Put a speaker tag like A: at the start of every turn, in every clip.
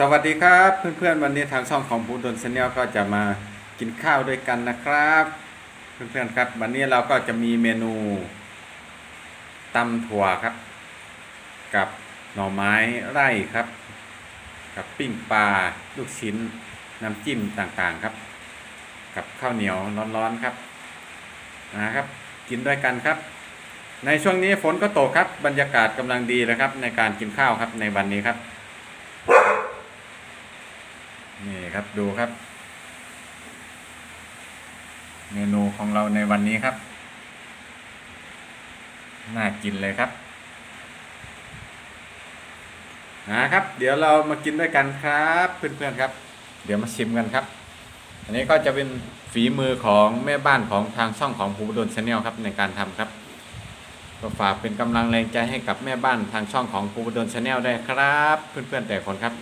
A: สวัสดีครับเพื่อนๆวันนี้ทางช่องของบูดนชาแนลก็จะมากินข้าวด้วยกันนะครับ เพื่อนๆครับวันนี้เราก็จะมีเมนูตำถั่วครับ กับหน่อไม้ไร่ครับ กับปิ้งปลาลูกชิ้นน้ำจิ้มต่างๆครับ กับข้าวเหนียวร้อนๆครับนะครับ กินด้วยกันครับ ในช่วงนี้ฝนก็ตกครับบรรยากาศกำลังดีนะครับ ในการกินข้าวครับในวันนี้ครับ นี่ครับดูครับ เมนูของเราในวันนี้ครับ น่ากินเลยครับนะครับ เดี๋ยวเรามากินด้วยกันครับเพื่อนๆครับ เดี๋ยวมาชิมกันครับ อันนี้ก็จะเป็นฝีมือของแม่บ้านของทางช่องของภูดลชาแนลครับในการทำครับก็ฝากเป็นกำลังแรงใจให้กับแม่บ้านทางช่องของภูดลชาแนลได้ครับ เพื่อนๆแต่คนครับ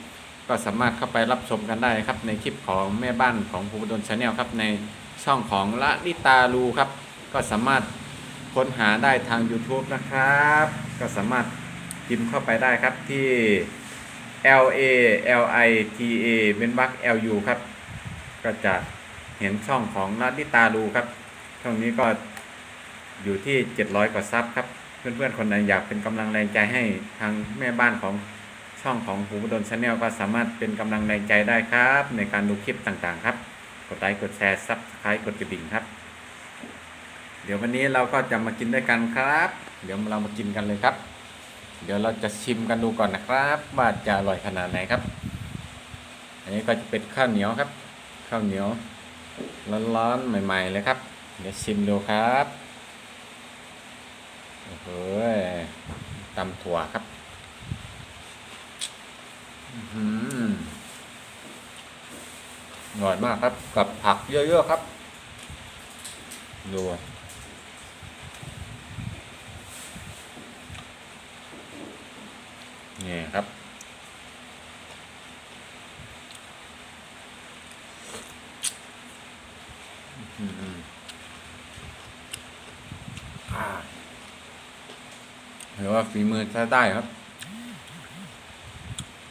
A: ก็สามารถเข้าไปรับชมกันได้ครับ ในคลิปของแม่บ้านของภูมิดลชาแนลครับในช่องของละลิตาลูครับ ก็สามารถค้นหาได้ทาง YouTube นะครับ ก็สามารถพิมพ์เข้าไปได้ครับที่ L A L I T A เป็นวัก L U ครับ ก็จะเห็นช่องของละลิตาลูครับ ช่องนี้ก็อยู่ที่ 700 กว่าซับครับ เพื่อนๆ คนไหนอยากเป็นกำลังแรงใจให้ทางแม่บ้านของ ช่องของหูดนชาแนลก็สามารถเป็นกำลังแรงใจได้ครับ ในการดูคลิปต่างๆ ครับ กดไลค์กดแชร์ซับสไครต์กดกระดิ่งครับ เดี๋ยววันนี้เราก็จะมากินด้วยกันครับ เดี๋ยวเรามากินกันเลยครับ เดี๋ยวเราจะชิมกันดูก่อนนะครับว่าจะอร่อยขนาดไหนครับ อันนี้ก็จะเป็นข้าวเหนียวครับ ข้าวเหนียวร้อนๆใหม่ ๆ เลยครับ เดี๋ยวชิมดูครับโอ้โหตำถั่วครับ อร่อยมากครับ กับผักเยอะ ๆ ครับ ดูนี่ครับหืออ่าถือว่าฝีมือใช้ได้ครับ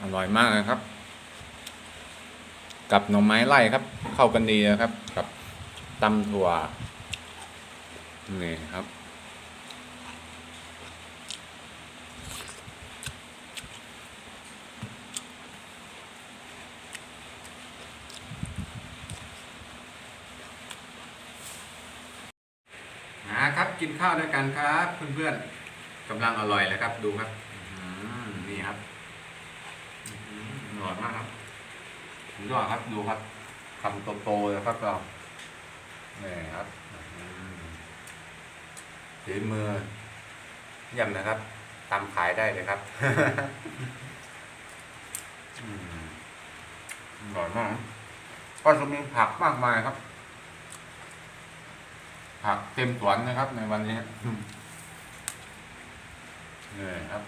A: อร่อยมากนะครับ กับหน่อไม้ไล่ครับ เข้ากันดีนะครับ กับตำถั่วนี่ครับนะครับกินข้าวด้วยกันครับ เพื่อนๆกำลังอร่อยเลยครับดูครับอื้อหือนี่ครับ อื มอร่อยมากครับสุดยอดครับดูครับคำโตๆเลยครับเรานี่ครับอืมฝีมือเยี่ยมนะครับตำขายได้เลยครับอร่อยมาก ก็จะมีผักมากมายครับ ผักเต็มสวนนะครับในวันนี้นี่ครับ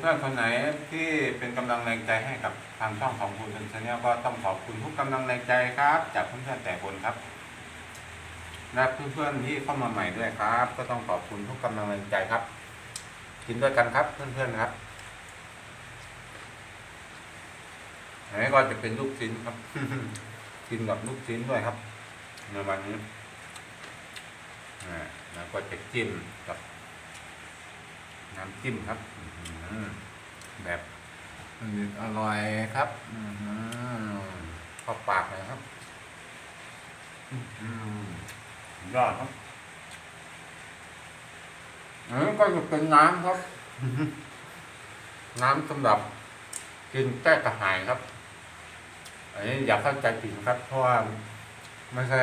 A: เพื่อนๆคนไหนที่เป็นกำลังแรงใจให้กับทางช่องของคุณชาแนลก็ต้องขอบคุณทุกกำลังแรงใจครับ จากเพื่อนๆแต่คนครับและเพื่อนๆที่เข้ามาใหม่ด้วยครับ ก็ต้องขอบคุณทุกกำลังแรงใจครับ กินด้วยกันครับเพื่อนๆครับอันนี้ก็จะเป็นลูกชิ้นครับ กินกับลูกชิ้นด้วยครับในวันนี้อ่าแล้วก็จะจิ้มกับ น้ำจิ้มครับอื้อหือแบบอร่อยครับอื้อหือเข้าปากเลยครับอื้อหือยอดครับอันนี้ก็จะเป็นน้ำครับ น้ำสำหรับกินแก้กระหายครับ อันนี้อย่าเข้าใจผิดนะครับ เพราะว่าไม่ใช่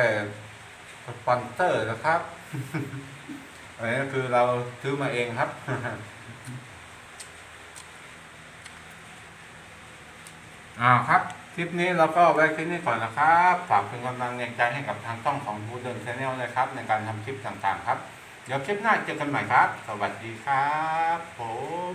A: สปอนเซอร์นะครับ อันนี้คือเราซื้อมาเองครับ อ่าครับ คลิปนี้เราก็ไว้แค่นี้ก่อนนะครับฝากเป็นกำลังแรงใจให้กับทางช่องของบูเดินชาแนลเลยครับ ในการทำคลิปต่างๆ ครับ เดี๋ยวคลิปหน้าเจอกันใหม่ครับ สวัสดีครับ ผม